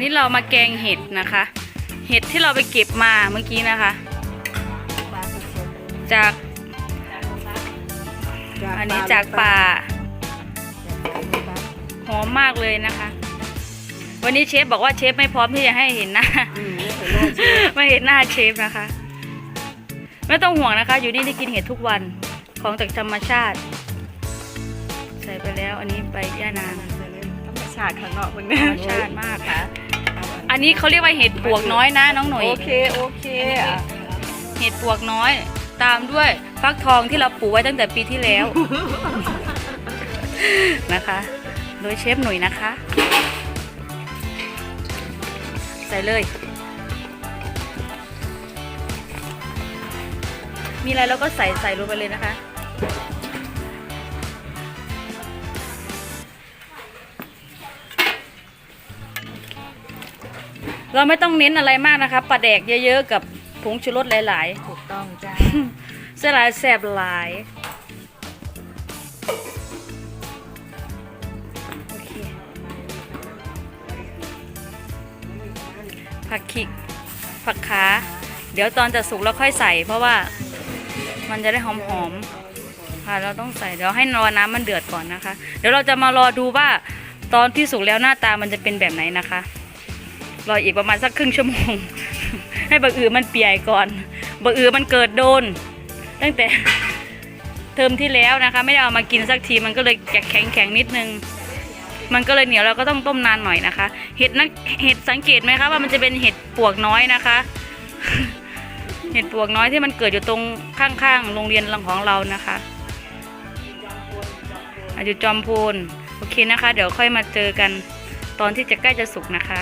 วันนี้เรามาแกงเห็ดนะคะ เห็ดที่เราไปเก็บมาเมื่อกี้นะคะปลาสดจากๆอันนี้จากป่าจากป่าหอมมากเลยนะคะ วันนี้เชฟบอกว่าเชฟไม่พร้อมที่จะให้เห็นหน้าอืมนี่เป็นหน้าเชฟไม่เห็นหน้าเชฟนะคะ ไม่ต้องห่วงนะคะ อยู่นี่ได้กินเห็ดทุกวันของจากธรรมชาติ ใส่ไปแล้วอันนี้ใบย่านางธรรมชาติข้างนอกมันธรรมชาติมากค่ะ อันนี้เขาเรียกว่าเห็ดปวกน้อยนะน้องหน่อย โอเคโอเคอะเห็ดปวกน้อย ตามด้วยฟักทองที่เราปลูกไว้ตั้งแต่ปีที่แล้ว นะคะ โดยเชฟหนุ่ยนะคะ ใส่เลย มีอะไรเราก็ใส่ใส่ลงไปเลยนะคะ เราไม่ต้องเน้นอะไรมากนะคะปลาแดกเยอะๆกับผงชูรสหลายถูกต้องจ้าๆสลายแสบหลายโอเคผักขิกผักขาเดี๋ยวตอนจะสุกเราค่อยใส่ เพราะว่ามันจะได้หอมๆค่ะเราต้องใส่เดี๋ยวให้รอน้ำมันเดือดก่อนนะคะ เดี๋ยวเราจะมารอดูว่าตอนที่สุกแล้วหน้าตามันจะเป็นแบบไหนนะคะ รออีกประมาณสักครึ่งชั่วโมง ให้บะอือมันเปียกก่อนบะอือมันเกิดโดน ตั้งแต่เทอมที่แล้วนะคะ ไม่ได้เอามากินสักทีมันก็เลยแข็งแข็งๆนิดนึง มันก็เลยเหนียวเราก็ต้องต้มนานหน่อยนะคะ เห็ดนักเห็ดสังเกตไหมคะว่ามันจะเป็นเห็ดปวกน้อยนะคะ เห็ดปวกน้อยที่มันเกิดอยู่ตรงข้างๆโรงเรียนของเรานะคะอะอยู่จอมพูนโอเคนะคะ เดี๋ยวค่อยมาเจอกันตอนที่จะใกล้จะสุกนะคะ